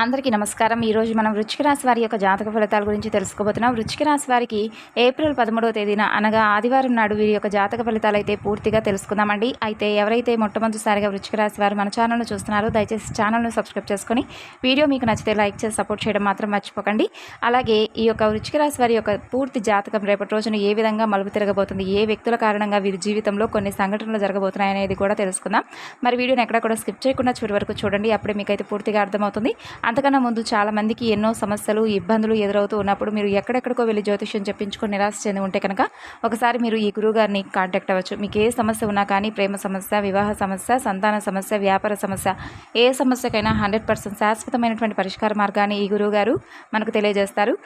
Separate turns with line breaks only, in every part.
అందరికీ నమస్కారం. ఈరోజు మనం వృచ్చిక రాశి వారి యొక్క జాతక ఫలితాల గురించి తెలుసుకోబోతున్నాం. వృచ్చిక రాశి వారికి ఏప్రిల్ పదమూడవ తేదీన అనగా ఆదివారం నాడు వీరి యొక్క జాతక ఫలితాలు అయితే పూర్తిగా తెలుసుకుందామండి. అయితే ఎవరైతే మొట్టమొదటిసారిగా వృచ్చిక రాశి వారు మన ఛానల్ను చూస్తున్నారో దయచేసి ఛానల్ను సబ్స్క్రైబ్ చేసుకొని వీడియో మీకు నచ్చితే లైక్ చేసి సపోర్ట్ చేయడం మాత్రం మర్చిపోకండి. అలాగే ఈ యొక్క వృచ్చిక రాశి వారి యొక్క పూర్తి జాతకం రేపటి రోజున ఏ విధంగా మలుపు తిరగబోతుంది ఏ వ్యక్తుల కారణంగా వీరి జీవితంలో కొన్ని సంఘటనలు జరగబోతున్నాయి అనేది కూడా తెలుసుకుందాం. మరి వీడియోని ఎక్కడ కూడా స్కిప్ చేయకుండా చివరి వరకు చూడండి. అప్పుడే మీకైతే పూర్తిగా అర్థమవుతుంది. అంతకన్నా ముందు చాలామందికి ఎన్నో సమస్యలు ఇబ్బందులు ఎదురవుతూ ఉన్నప్పుడు మీరు ఎక్కడెక్కడికో వెళ్ళి జ్యోతిష్యం చెప్పించుకొని నిరాశ చెంది ఉంటే కనుక ఒకసారి మీరు ఈ గురువు గారిని కాంటాక్ట్ అవ్వచ్చు. మీకు ఏ సమస్య ఉన్నా కానీ ప్రేమ సమస్య వివాహ సమస్య సంతాన సమస్య వ్యాపార సమస్య ఏ సమస్యకైనా హండ్రెడ్ పర్సెంట్ శాశ్వతమైనటువంటి పరిష్కార మార్గాన్ని ఈ గురువుగారు మనకు తెలియజేస్తారు.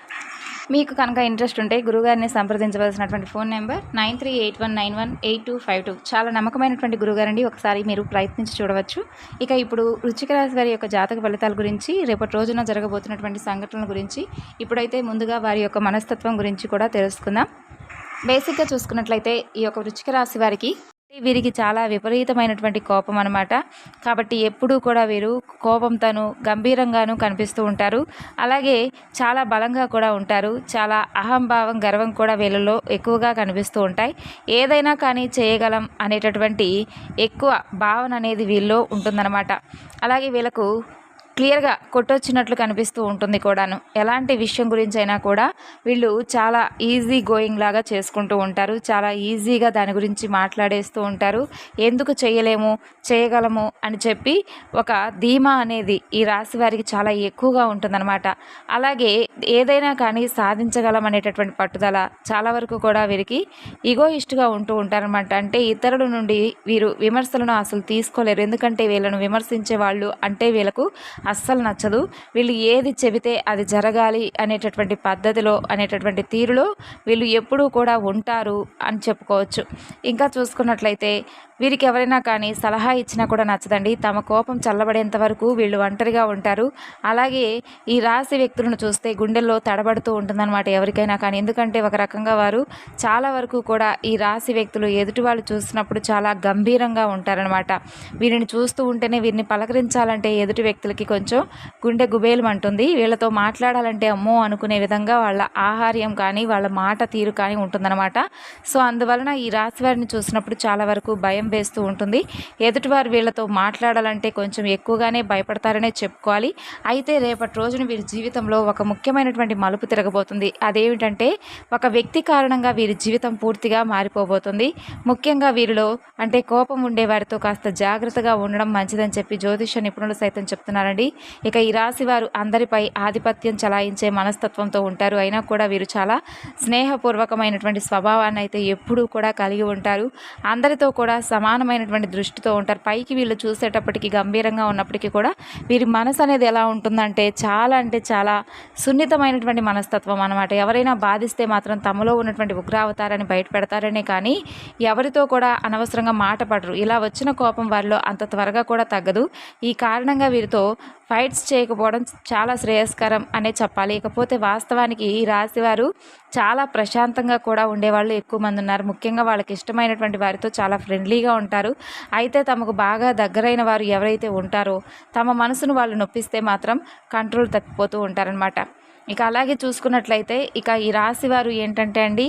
మీకు కనుక ఇంట్రెస్ట్ ఉంటే గురుగారిని సంప్రదించవలసినటువంటి phone number nine three eight one nine one eight two five two. చాలా నమ్మకమైనటువంటి గురుగారండి. ఒకసారి మీరు ప్రయత్నించి చూడవచ్చు. ఇక ఇప్పుడు రుచిక రాశి వారి యొక్క జాతక ఫలితాల గురించి రేపటి రోజున జరగబోతున్నటువంటి సంఘటనల గురించి ఇప్పుడైతే ముందుగా వారి యొక్క మనస్తత్వం గురించి కూడా తెలుసుకుందాం. బేసిక్గా చూసుకున్నట్లయితే ఈ యొక్క రుచిక రాశి వారికి వీరికి చాలా విపరీతమైనటువంటి కోపం అనమాట కాబట్టి ఎప్పుడూ కూడా వీరు కోపంతోను గంభీరంగాను కనిపిస్తూ ఉంటారు. అలాగే చాలా బలంగా కూడా ఉంటారు. చాలా అహంభావం గర్వం కూడా వీళ్ళలో ఎక్కువగా కనిపిస్తూ ఉంటాయి. ఏదైనా కానీ చేయగలం అనేటటువంటి ఎక్కువ భావన అనేది వీళ్ళలో ఉంటుందన్నమాట. అలాగే వీళ్ళకు క్లియర్గా కొట్టొచ్చినట్లు కనిపిస్తూ ఉంటుంది కూడాను. ఎలాంటి విషయం గురించి అయినా కూడా వీళ్ళు చాలా ఈజీ గోయింగ్ లాగా చేసుకుంటూ ఉంటారు. చాలా ఈజీగా దాని గురించి మాట్లాడేస్తూ ఉంటారు. ఎందుకు చేయలేము చేయగలము అని చెప్పి ఒక ధీమా అనేది ఈ రాశి వారికి చాలా ఎక్కువగా ఉంటుందన్నమాట. అలాగే ఏదైనా కానీ సాధించగలం అనేటటువంటి పట్టుదల చాలా వరకు కూడా వీరికి ఈగోయిస్ట్గా ఉంటూ ఉంటారనమాట అంటే ఇతరుల నుండి వీరు విమర్శలను అసలు తీసుకోలేరు. ఎందుకంటే వీళ్ళను విమర్శించే వాళ్ళు అంటే వీళ్ళకు అస్సలు నచ్చదు. వీళ్ళు ఏది చెబితే అది జరగాలి అనేటటువంటి పద్ధతిలో అనేటటువంటి తీరులో వీళ్ళు ఎప్పుడూ కూడా ఉంటారు అని చెప్పుకోవచ్చు. ఇంకా చూసుకున్నట్లయితే వీరికి ఎవరైనా కానీ సలహా ఇచ్చినా కూడా నచ్చదండి. తమ కోపం చల్లబడేంత వరకు వీళ్ళు ఒంటరిగా ఉంటారు. అలాగే ఈ రాశి వ్యక్తులను చూస్తే గుండెల్లో తడబడుతూ ఉంటుందన్నమాట ఎవరికైనా కానీ. ఎందుకంటే ఒక రకంగా వారు చాలా వరకు కూడా ఈ రాశి వ్యక్తులు ఎదుటి వాళ్ళు చూసినప్పుడు చాలా గంభీరంగా ఉంటారనమాట వీరిని చూస్తూ ఉంటేనే వీరిని పలకరించాలంటే ఎదుటి వ్యక్తులకి కొంచెం గుండె గుబేలం అంటుంది. వీళ్ళతో మాట్లాడాలంటే అమ్మో అనుకునే విధంగా వాళ్ళ ఆహార్యం కానీ వాళ్ళ మాట తీరు కానీ ఉంటుందన్నమాట. సో అందువలన ఈ రాశి వారిని చూసినప్పుడు చాలా వరకు భయం వేస్తూ ఉంటుంది. ఎదుటివారు వీళ్ళతో మాట్లాడాలంటే కొంచెం ఎక్కువగానే భయపడతారనే చెప్పుకోవాలి. అయితే రేపటి రోజున వీరి జీవితంలో ఒక ముఖ్యమైనటువంటి మలుపు తిరగబోతుంది. అదేమిటంటే ఒక వ్యక్తి కారణంగా వీరి జీవితం పూర్తిగా మారిపోబోతుంది. ముఖ్యంగా వీరిలో అంటే కోపం ఉండే వారితో కాస్త జాగ్రత్తగా ఉండడం మంచిదని చెప్పి జ్యోతిష నిపుణులు సైతం చెప్తున్నారండి. ఇక ఈ రాశి వారు అందరిపై ఆధిపత్యం చలాయించే మనస్తత్వంతో ఉంటారు. అయినా కూడా వీరు చాలా స్నేహపూర్వకమైనటువంటి స్వభావాన్ని అయితే ఎప్పుడూ కూడా కలిగి ఉంటారు. అందరితో కూడా సమానమైనటువంటి దృష్టితో ఉంటారు. పైకి వీళ్ళు చూసేటప్పటికి గంభీరంగా ఉన్నప్పటికీ కూడా వీరి మనసు అనేది ఎలా ఉంటుందంటే చాలా అంటే చాలా సున్నితమైనటువంటి మనస్తత్వం అనమాట ఎవరైనా బాధిస్తే మాత్రం తమలో ఉన్నటువంటి ఉగ్రావతారాన్ని బయటపెడతారనే కానీ ఎవరితో కూడా అనవసరంగా మాట పడరు. ఇలా వచ్చిన కోపం వారిలో అంత త్వరగా కూడా తగ్గదు. ఈ కారణంగా వీరితో ఫైట్స్ చేయకపోవడం చాలా శ్రేయస్కరం అనే చెప్పాలి. ఇకపోతే వాస్తవానికి ఈ రాశివారు చాలా ప్రశాంతంగా కూడా ఉండేవాళ్ళు. ఎక్కువ మంది ఉన్నారు. ముఖ్యంగా వాళ్ళకి ఇష్టమైనటువంటి వారితో చాలా ఫ్రెండ్లీగా ఉంటారు. అయితే తమకు బాగా దగ్గరైన వారు ఎవరైతే ఉంటారో తమ మనసును వాళ్ళు నొప్పిస్తే మాత్రం కంట్రోల్ తప్పిపోతూ ఉంటారనమాట ఇక అలాగే చూసుకున్నట్లయితే ఇక ఈ రాశి వారు ఏంటంటే అండి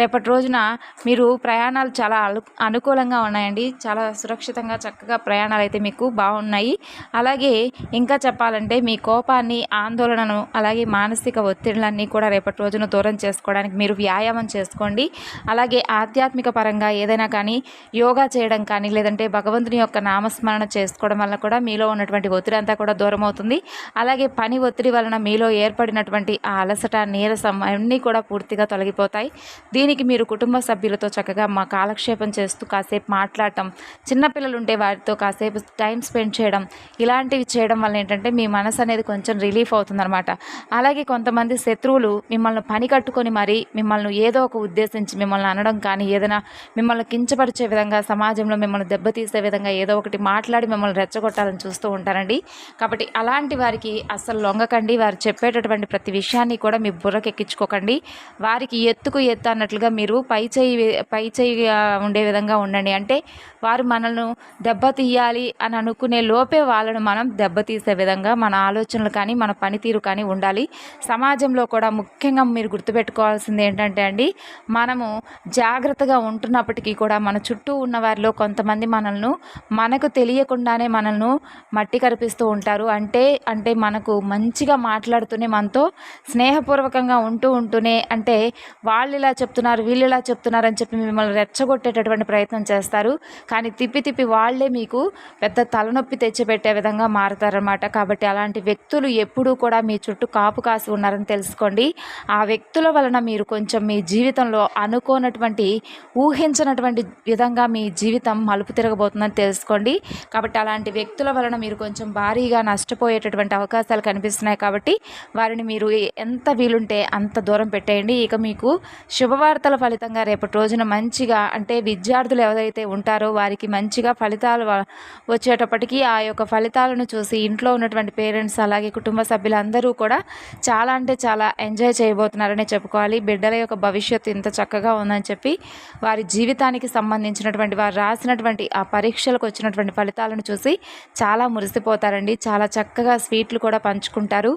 రేపటి రోజున మీరు ప్రయాణాలు చాలా అనుకూలంగా ఉన్నాయండి. చాలా సురక్షితంగా చక్కగా ప్రయాణాలు అయితే మీకు బాగున్నాయి. అలాగే ఇంకా చెప్పాలంటే మీ కోపాన్ని ఆందోళనను అలాగే మానసిక ఒత్తిడులన్నీ కూడా రేపటి రోజున దూరం చేసుకోవడానికి మీరు వ్యాయామం చేసుకోండి. అలాగే ఆధ్యాత్మిక పరంగా ఏదైనా కానీ యోగా చేయడం కానీ లేదంటే భగవంతుని యొక్క నామస్మరణ చేసుకోవడం వల్ల కూడా మీలో ఉన్నటువంటి ఒత్తిడి అంతా కూడా దూరం అవుతుంది అలాగే పని ఒత్తిడి వలన మీలో ఏర్పడినటువంటి ఆ అలసట నీరసం అన్నీ కూడా పూర్తిగా తొలగిపోతాయి. దీనికి మీరు కుటుంబ సభ్యులతో చక్కగా మా కాలక్షేపం చేస్తూ కాసేపు మాట్లాడటం చిన్నపిల్లలు ఉంటే వారితో కాసేపు టైం స్పెండ్ చేయడం ఇలాంటివి చేయడం వల్ల ఏంటంటే మీ మనసు అనేది కొంచెం రిలీఫ్ అవుతుందన్నమాట. అలాగే కొంతమంది శత్రువులు మిమ్మల్ని పని కట్టుకొని మరి మిమ్మల్ని ఏదో ఒక ఉద్దేశించి మిమ్మల్ని అనడం కానీ ఏదైనా మిమ్మల్ని కించపరిచే విధంగా సమాజంలో మిమ్మల్ని దెబ్బతీసే విధంగా ఏదో ఒకటి మాట్లాడి మిమ్మల్ని రెచ్చగొట్టాలని చూస్తూ ఉంటారండి. కాబట్టి అలాంటి వారికి అస్సలు లొంగకండి. వారు చెప్పేటటువంటి ప్రతి విషయాన్ని కూడా మీ బుర్రకెక్కించుకోకండి. వారికి ఎత్తుకు ఎత్తు అన్నట్లుగా మీరు పై చేయి పై చేయి ఉండే విధంగా ఉండండి. అంటే వారు మనల్ని దెబ్బతీయాలి అని అనుకునే లోపే వాళ్ళను మనం దెబ్బతీసే విధంగా మన ఆలోచనలు కానీ మన పనితీరు కానీ ఉండాలి. సమాజంలో కూడా ముఖ్యంగా మీరు గుర్తుపెట్టుకోవాల్సింది ఏంటంటే అండి మనము జాగ్రత్తగా ఉంటున్నప్పటికీ కూడా మన చుట్టూ ఉన్న వారిలో కొంతమంది మనల్ని మనకు తెలియకుండానే మనల్ని మట్టి కరిపిస్తూ ఉంటారు. అంటే అంటే మనకు మంచిగా మాట్లాడుతూనే మనతో స్నేహపూర్వకంగా ఉంటూ ఉంటూనే అంటే వాళ్ళు ఇలా చెప్తున్నారు వీళ్ళు ఇలా చెప్తున్నారు అని చెప్పి మిమ్మల్ని రెచ్చగొట్టేటటువంటి ప్రయత్నం చేస్తారు. కానీ తిప్పి తిప్పి వాళ్ళే మీకు పెద్ద తలనొప్పి తెచ్చిపెట్టే విధంగా మారుతారనమాట కాబట్టి అలాంటి వ్యక్తులు ఎప్పుడూ కూడా మీ చుట్టూ కాపు కాసి ఉన్నారని తెలుసుకోండి. ఆ వ్యక్తుల వలన మీరు కొంచెం మీ జీవితంలో అనుకోనటువంటి ఊహించినటువంటి విధంగా మీ జీవితం మలుపు తిరగబోతుందని తెలుసుకోండి. కాబట్టి అలాంటి వ్యక్తుల వలన మీరు కొంచెం భారీగా నష్టపోయేటటువంటి అవకాశాలు కనిపిస్తున్నాయి కాబట్టి వారిని మీరు ఎంత వీలుంటే అంత దూరం పెట్టేయండి. ఇక మీకు శుభవార్తల ఫలితంగా రేపటి రోజున మంచిగా అంటే విద్యార్థులు ఎవరైతే ఉంటారో వారికి మంచిగా ఫలితాలు వచ్చేటప్పటికీ వచ్చేటప్పటికి ఆ యొక్క ఫలితాలను చూసి ఇంట్లో ఉన్నటువంటి పేరెంట్స్ అలాగే కుటుంబ సభ్యులందరూ కూడా చాలా అంటే చాలా ఎంజాయ్ చేయబోతున్నారనే చెప్పుకోవాలి. బిడ్డల యొక్క భవిష్యత్తు ఇంత చక్కగా ఉందని చెప్పి వారి జీవితానికి సంబంధించినటువంటి వారు రాసినటువంటి ఆ పరీక్షలకు వచ్చినటువంటి ఫలితాలను చూసి చాలా మురిసిపోతారండి. చాలా చక్కగా స్వీట్లు కూడా పంచుకుంటారు.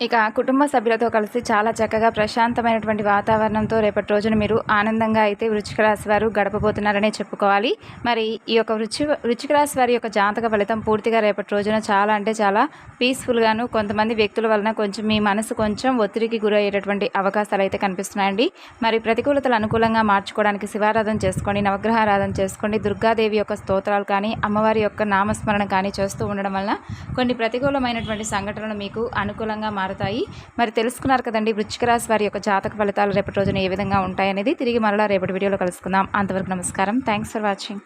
ఇక కుటుంబ సభ్యులతో కలిసి చాలా చక్కగా ప్రశాంతమైనటువంటి వాతావరణంతో రేపటి రోజున మీరు ఆనందంగా అయితే వృచ్చిక రాశి వారు గడపబోతున్నారనే చెప్పుకోవాలి. మరి ఈ యొక్క వృచ్చి వృచ్చిక రాశి వారి యొక్క జాతక ఫలితం పూర్తిగా రేపటి రోజున చాలా అంటే చాలా పీస్ఫుల్గాను కొంతమంది వ్యక్తుల వలన కొంచెం మీ మనసు కొంచెం ఒత్తిడికి గురయ్యేటటువంటి అవకాశాలు అయితే కనిపిస్తున్నాయండి. మరి ప్రతికూలతలు అనుకూలంగా మార్చుకోవడానికి శివారాధన చేసుకోండి నవగ్రహారాధన చేసుకోండి దుర్గాదేవి యొక్క స్తోత్రాలు కానీ అమ్మవారి యొక్క నామస్మరణ కానీ చేస్తూ ఉండడం వలన కొన్ని ప్రతికూలమైనటువంటి సంఘటనలు మీకు అనుకూలంగా మారుతాయి. మరి తెలుసుకున్నారు కదండి వృచ్చిక రాశి వారి యొక్క జాతక ఫలితాలు రేపటి రోజున ఏ విధంగా ఉంటాయనేది. తిరిగి మరలా రేపటి వీడియోలో కలుసుకుందాం. అంతవరకు నమస్కారం. Thanks for watching